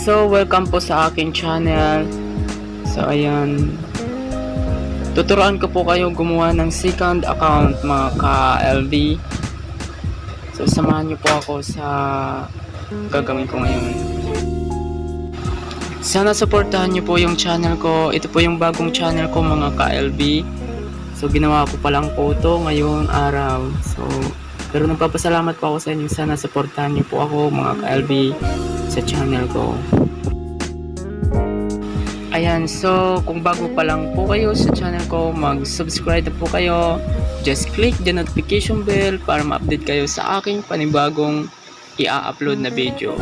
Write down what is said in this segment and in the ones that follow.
So welcome po sa aking channel. So ayan, tuturuan ko po kayo gumawa ng second account mga ka-LB. So samahan niyo po ako sa gagawin ko ngayon. Sana supportahan niyo po yung channel ko. Ito po yung bagong channel ko mga ka-LB. So ginawa ko pa lang po ito ngayong araw. So pero nagpapasalamat po ako sa inyo. Sana supportahan niyo po ako mga ka-LB sa channel ko. Ayan, so kung bago pa lang po kayo sa channel ko, mag-subscribe na po kayo. Just click the notification bell para ma-update kayo sa aking panibagong i-upload na video.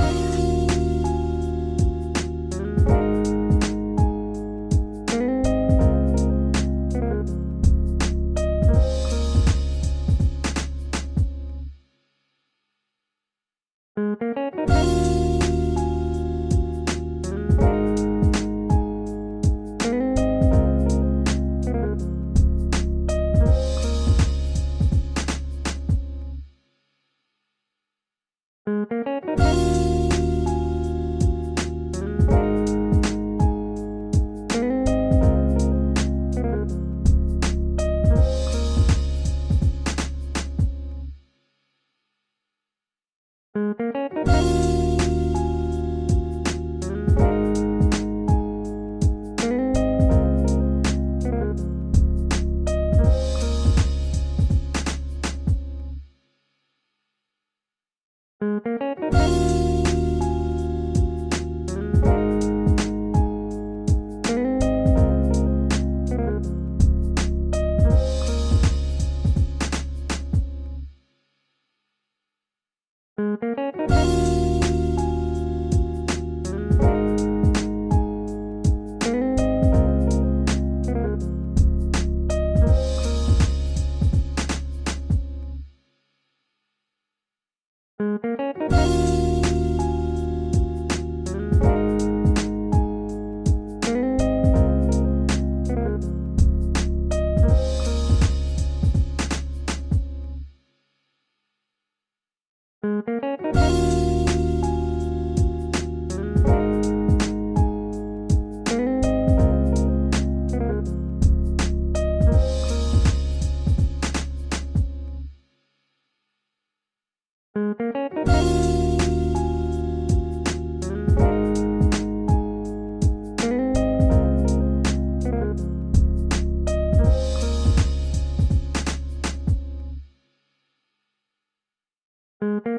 you.